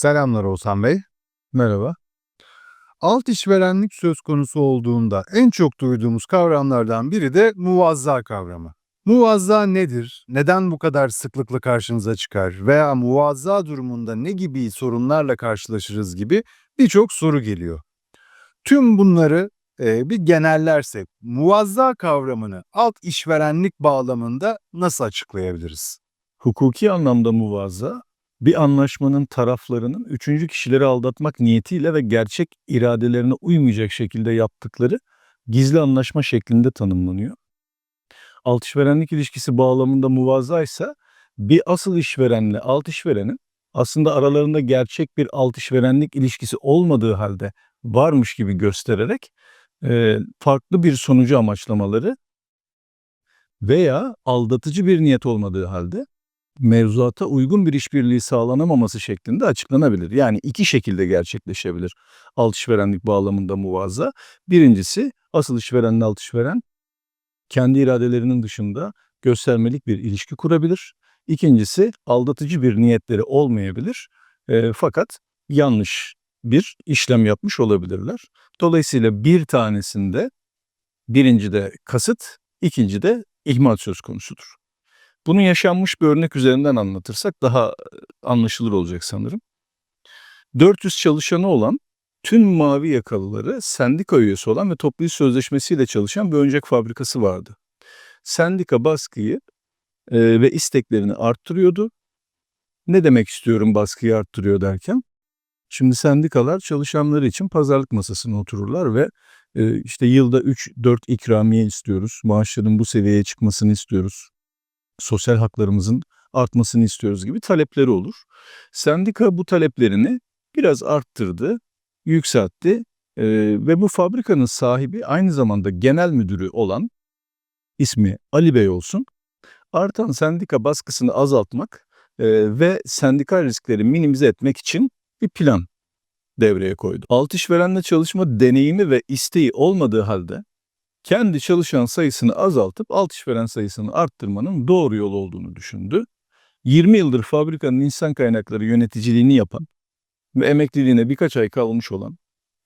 Selamlar Oğuzhan Bey. Merhaba. Alt işverenlik söz konusu olduğunda en çok duyduğumuz kavramlardan biri de muvazza kavramı. Muvazza nedir? Neden bu kadar sıklıkla karşınıza çıkar? Veya muvazza durumunda ne gibi sorunlarla karşılaşırız gibi birçok soru geliyor. Tüm bunları e, bir genellersek muvazza kavramını alt işverenlik bağlamında nasıl açıklayabiliriz? Hukuki anlamda muvazza, bir anlaşmanın taraflarının üçüncü kişileri aldatmak niyetiyle ve gerçek iradelerine uymayacak şekilde yaptıkları gizli anlaşma şeklinde tanımlanıyor. Alt işverenlik ilişkisi bağlamında muvazza ise bir asıl işverenle alt işverenin aslında aralarında gerçek bir alt işverenlik ilişkisi olmadığı halde varmış gibi göstererek e, farklı bir sonucu amaçlamaları veya aldatıcı bir niyet olmadığı halde mevzuata uygun bir işbirliği sağlanamaması şeklinde açıklanabilir. Yani iki şekilde gerçekleşebilir alt işverenlik bağlamında muvazza. Birincisi asıl işverenle alt işveren kendi iradelerinin dışında göstermelik bir ilişki kurabilir. İkincisi aldatıcı bir niyetleri olmayabilir e, fakat yanlış bir işlem yapmış olabilirler. Dolayısıyla bir tanesinde birincide kasıt, ikincide ihmal söz konusudur. Bunu yaşanmış bir örnek üzerinden anlatırsak daha e, anlaşılır olacak sanırım. 400 çalışanı olan tüm mavi yakalıları sendika üyesi olan ve toplu iş sözleşmesiyle çalışan bir oyuncak fabrikası vardı. Sendika baskıyı e, ve isteklerini arttırıyordu. Ne demek istiyorum baskıyı arttırıyor derken? Şimdi sendikalar çalışanları için pazarlık masasına otururlar ve e, işte yılda 3-4 ikramiye istiyoruz. Maaşların bu seviyeye çıkmasını istiyoruz. Sosyal haklarımızın artmasını istiyoruz gibi talepleri olur. Sendika bu taleplerini biraz arttırdı, yükseltti e, ve bu fabrikanın sahibi aynı zamanda genel müdürü olan ismi Ali Bey olsun. Artan sendika baskısını azaltmak e, ve sendikal riskleri minimize etmek için bir plan devreye koydu. Alt işverenle çalışma deneyimi ve isteği olmadığı halde kendi çalışan sayısını azaltıp alt işveren sayısını arttırmanın doğru yol olduğunu düşündü. 20 yıldır fabrikanın insan kaynakları yöneticiliğini yapan ve emekliliğine birkaç ay kalmış olan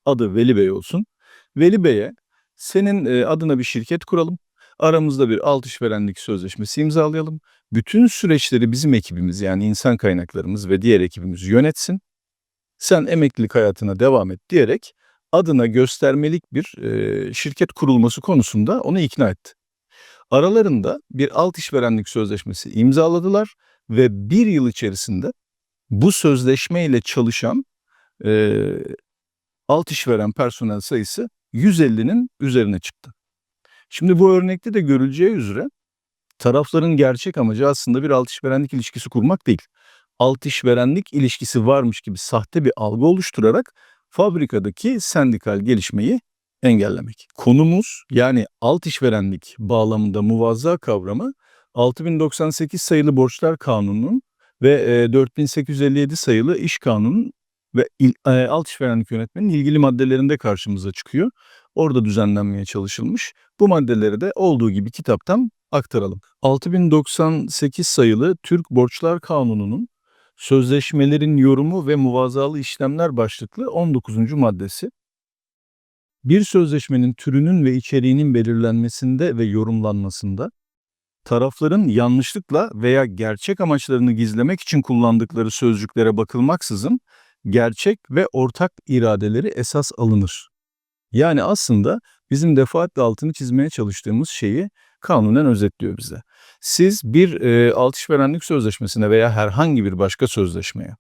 adı Veli Bey olsun. Veli Bey'e senin e, adına bir şirket kuralım. Aramızda bir alt işverenlik sözleşmesi imzalayalım. Bütün süreçleri bizim ekibimiz yani insan kaynaklarımız ve diğer ekibimiz yönetsin. Sen emeklilik hayatına devam et diyerek adına göstermelik bir e, şirket kurulması konusunda onu ikna etti. Aralarında bir alt işverenlik sözleşmesi imzaladılar ve bir yıl içerisinde bu sözleşme ile çalışan e, alt işveren personel sayısı 150'nin üzerine çıktı. Şimdi bu örnekte de görüleceği üzere tarafların gerçek amacı aslında bir alt işverenlik ilişkisi kurmak değil. Alt işverenlik ilişkisi varmış gibi sahte bir algı oluşturarak fabrikadaki sendikal gelişmeyi engellemek. Konumuz yani alt işverenlik bağlamında muvazza kavramı 6098 sayılı borçlar kanununun ve 4857 sayılı iş kanunun ve e, alt işverenlik yönetmenin ilgili maddelerinde karşımıza çıkıyor. Orada düzenlenmeye çalışılmış. Bu maddeleri de olduğu gibi kitaptan aktaralım. 6098 sayılı Türk Borçlar Kanunu'nun Sözleşmelerin yorumu ve muvazzalı işlemler başlıklı 19. maddesi. Bir sözleşmenin türünün ve içeriğinin belirlenmesinde ve yorumlanmasında tarafların yanlışlıkla veya gerçek amaçlarını gizlemek için kullandıkları sözcüklere bakılmaksızın gerçek ve ortak iradeleri esas alınır. Yani aslında bizim defaatle altını çizmeye çalıştığımız şeyi kanunen özetliyor bize. Siz bir e, alt işverenlik sözleşmesine veya herhangi bir başka sözleşmeye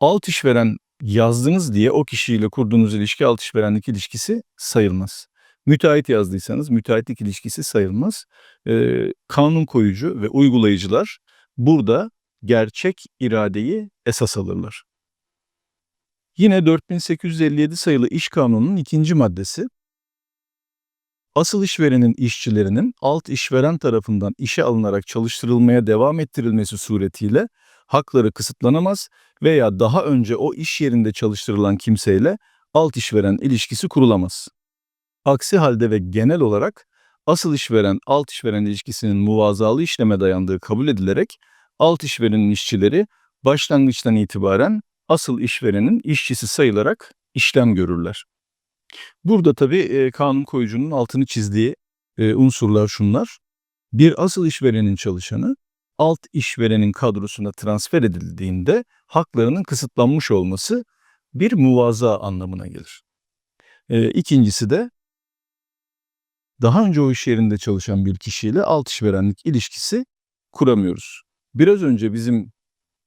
alt işveren yazdınız diye o kişiyle kurduğunuz ilişki alt işverenlik ilişkisi sayılmaz. Müteahhit yazdıysanız müteahhitlik ilişkisi sayılmaz. E, kanun koyucu ve uygulayıcılar burada gerçek iradeyi esas alırlar. Yine 4857 sayılı iş kanununun ikinci maddesi asıl işverenin işçilerinin alt işveren tarafından işe alınarak çalıştırılmaya devam ettirilmesi suretiyle hakları kısıtlanamaz veya daha önce o iş yerinde çalıştırılan kimseyle alt işveren ilişkisi kurulamaz. Aksi halde ve genel olarak asıl işveren alt işveren ilişkisinin muvazalı işleme dayandığı kabul edilerek alt işverenin işçileri başlangıçtan itibaren asıl işverenin işçisi sayılarak işlem görürler. Burada tabii e, kanun koyucunun altını çizdiği e, unsurlar şunlar. Bir asıl işverenin çalışanı alt işverenin kadrosuna transfer edildiğinde haklarının kısıtlanmış olması bir muvaza anlamına gelir. E, ikincisi de daha önce o iş yerinde çalışan bir kişiyle alt işverenlik ilişkisi kuramıyoruz. Biraz önce bizim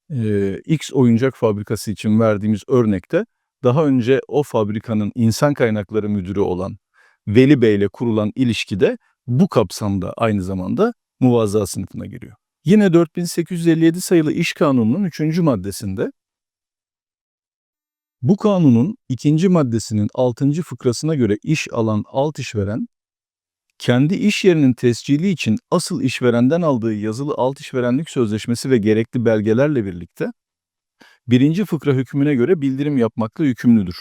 e, X oyuncak fabrikası için verdiğimiz örnekte daha önce o fabrikanın insan kaynakları müdürü olan Veli Bey ile kurulan ilişki de bu kapsamda aynı zamanda muvazza sınıfına giriyor. Yine 4857 sayılı İş Kanunu'nun 3. maddesinde bu kanunun ikinci maddesinin 6. fıkrasına göre iş alan alt işveren kendi iş yerinin tescili için asıl işverenden aldığı yazılı alt işverenlik sözleşmesi ve gerekli belgelerle birlikte birinci fıkra hükmüne göre bildirim yapmakla yükümlüdür.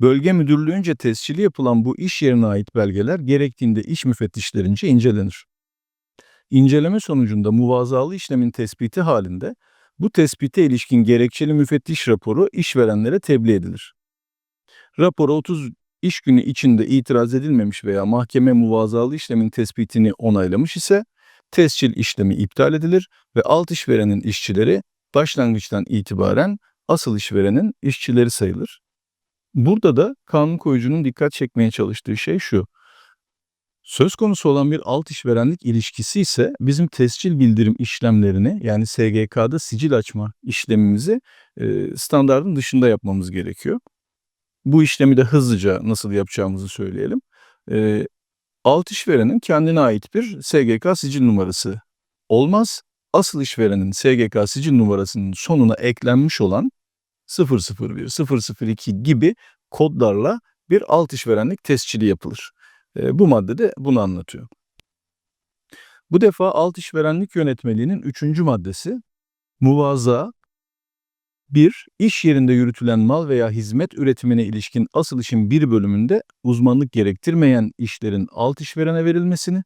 Bölge müdürlüğünce tescili yapılan bu iş yerine ait belgeler gerektiğinde iş müfettişlerince incelenir. İnceleme sonucunda muvazalı işlemin tespiti halinde bu tespite ilişkin gerekçeli müfettiş raporu işverenlere tebliğ edilir. Rapora 30 iş günü içinde itiraz edilmemiş veya mahkeme muvazalı işlemin tespitini onaylamış ise tescil işlemi iptal edilir ve alt işverenin işçileri başlangıçtan itibaren asıl işverenin işçileri sayılır. Burada da kanun koyucunun dikkat çekmeye çalıştığı şey şu. Söz konusu olan bir alt işverenlik ilişkisi ise bizim tescil bildirim işlemlerini yani SGK'da sicil açma işlemimizi e, standartın dışında yapmamız gerekiyor. Bu işlemi de hızlıca nasıl yapacağımızı söyleyelim. E, alt işverenin kendine ait bir SGK sicil numarası olmaz. Asıl işverenin SGK sicil numarasının sonuna eklenmiş olan 001, 002 gibi kodlarla bir alt işverenlik tescili yapılır. E, bu madde de bunu anlatıyor. Bu defa alt işverenlik yönetmeliğinin üçüncü maddesi muvazaa 1. İş yerinde yürütülen mal veya hizmet üretimine ilişkin asıl işin bir bölümünde uzmanlık gerektirmeyen işlerin alt işverene verilmesini.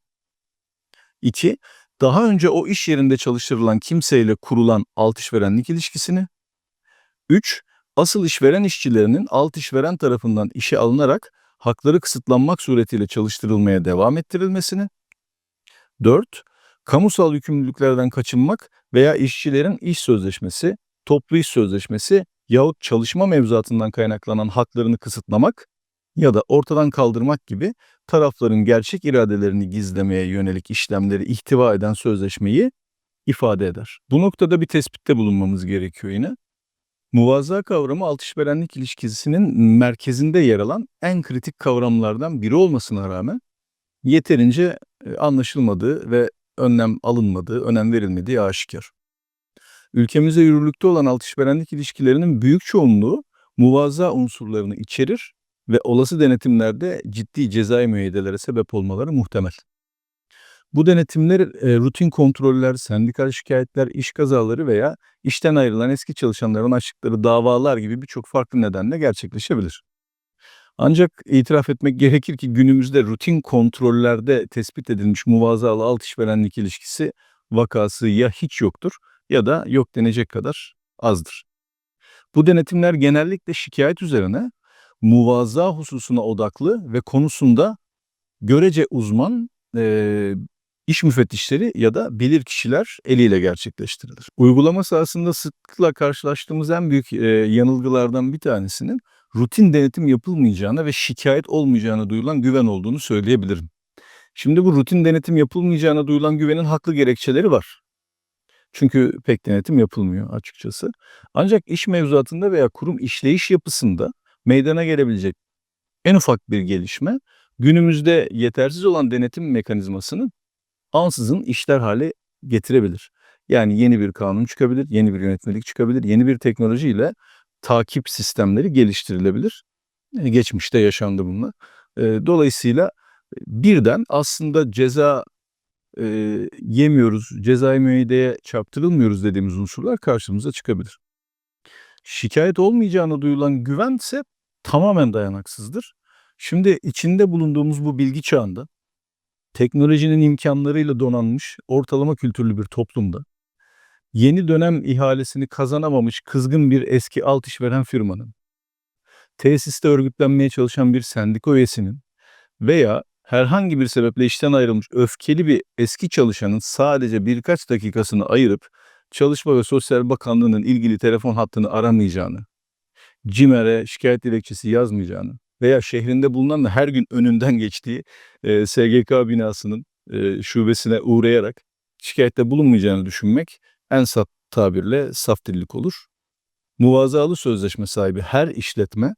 2. Daha önce o iş yerinde çalıştırılan kimseyle kurulan alt işverenlik ilişkisini. 3. Asıl işveren işçilerinin alt işveren tarafından işe alınarak hakları kısıtlanmak suretiyle çalıştırılmaya devam ettirilmesini. 4. Kamusal yükümlülüklerden kaçınmak veya işçilerin iş sözleşmesi, toplu iş sözleşmesi yahut çalışma mevzuatından kaynaklanan haklarını kısıtlamak ya da ortadan kaldırmak gibi tarafların gerçek iradelerini gizlemeye yönelik işlemleri ihtiva eden sözleşmeyi ifade eder. Bu noktada bir tespitte bulunmamız gerekiyor yine. Muvazza kavramı alt işverenlik ilişkisinin merkezinde yer alan en kritik kavramlardan biri olmasına rağmen yeterince e, anlaşılmadığı ve önlem alınmadığı, önem verilmediği aşikar. Ülkemizde yürürlükte olan alt işverenlik ilişkilerinin büyük çoğunluğu muvazza unsurlarını içerir ve olası denetimlerde ciddi cezai müeyyidelere sebep olmaları muhtemel. Bu denetimler e, rutin kontroller, sendikal şikayetler, iş kazaları veya işten ayrılan eski çalışanların açtıkları davalar gibi birçok farklı nedenle gerçekleşebilir. Ancak itiraf etmek gerekir ki günümüzde rutin kontrollerde tespit edilmiş muvazalı alt işverenlik ilişkisi vakası ya hiç yoktur ya da yok denecek kadar azdır. Bu denetimler genellikle şikayet üzerine muvazza hususuna odaklı ve konusunda görece uzman e, iş müfettişleri ya da bilir kişiler eliyle gerçekleştirilir. Uygulama sahasında sıklıkla karşılaştığımız en büyük e, yanılgılardan bir tanesinin rutin denetim yapılmayacağına ve şikayet olmayacağına duyulan güven olduğunu söyleyebilirim. Şimdi bu rutin denetim yapılmayacağına duyulan güvenin haklı gerekçeleri var. Çünkü pek denetim yapılmıyor açıkçası. Ancak iş mevzuatında veya kurum işleyiş yapısında meydana gelebilecek en ufak bir gelişme günümüzde yetersiz olan denetim mekanizmasını ansızın işler hale getirebilir. Yani yeni bir kanun çıkabilir, yeni bir yönetmelik çıkabilir, yeni bir teknolojiyle takip sistemleri geliştirilebilir. Geçmişte yaşandı bunlar. E, Dolayısıyla birden aslında ceza e, yemiyoruz, cezai müeyyideye çarptırılmıyoruz dediğimiz unsurlar karşımıza çıkabilir. Şikayet olmayacağına duyulan güven ise tamamen dayanaksızdır. Şimdi içinde bulunduğumuz bu bilgi çağında teknolojinin imkanlarıyla donanmış ortalama kültürlü bir toplumda yeni dönem ihalesini kazanamamış kızgın bir eski alt işveren firmanın, tesiste örgütlenmeye çalışan bir sendika üyesinin veya herhangi bir sebeple işten ayrılmış öfkeli bir eski çalışanın sadece birkaç dakikasını ayırıp Çalışma ve Sosyal Bakanlığı'nın ilgili telefon hattını aramayacağını, CİMER'e şikayet dilekçesi yazmayacağını veya şehrinde bulunan da her gün önünden geçtiği e, SGK binasının e, şubesine uğrayarak şikayette bulunmayacağını düşünmek en saf tabirle saf dillik olur. Muvazalı sözleşme sahibi her işletme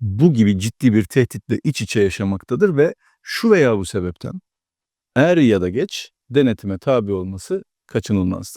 bu gibi ciddi bir tehditle iç içe yaşamaktadır ve şu veya bu sebepten er ya da geç denetime tabi olması kaçınılmazdır.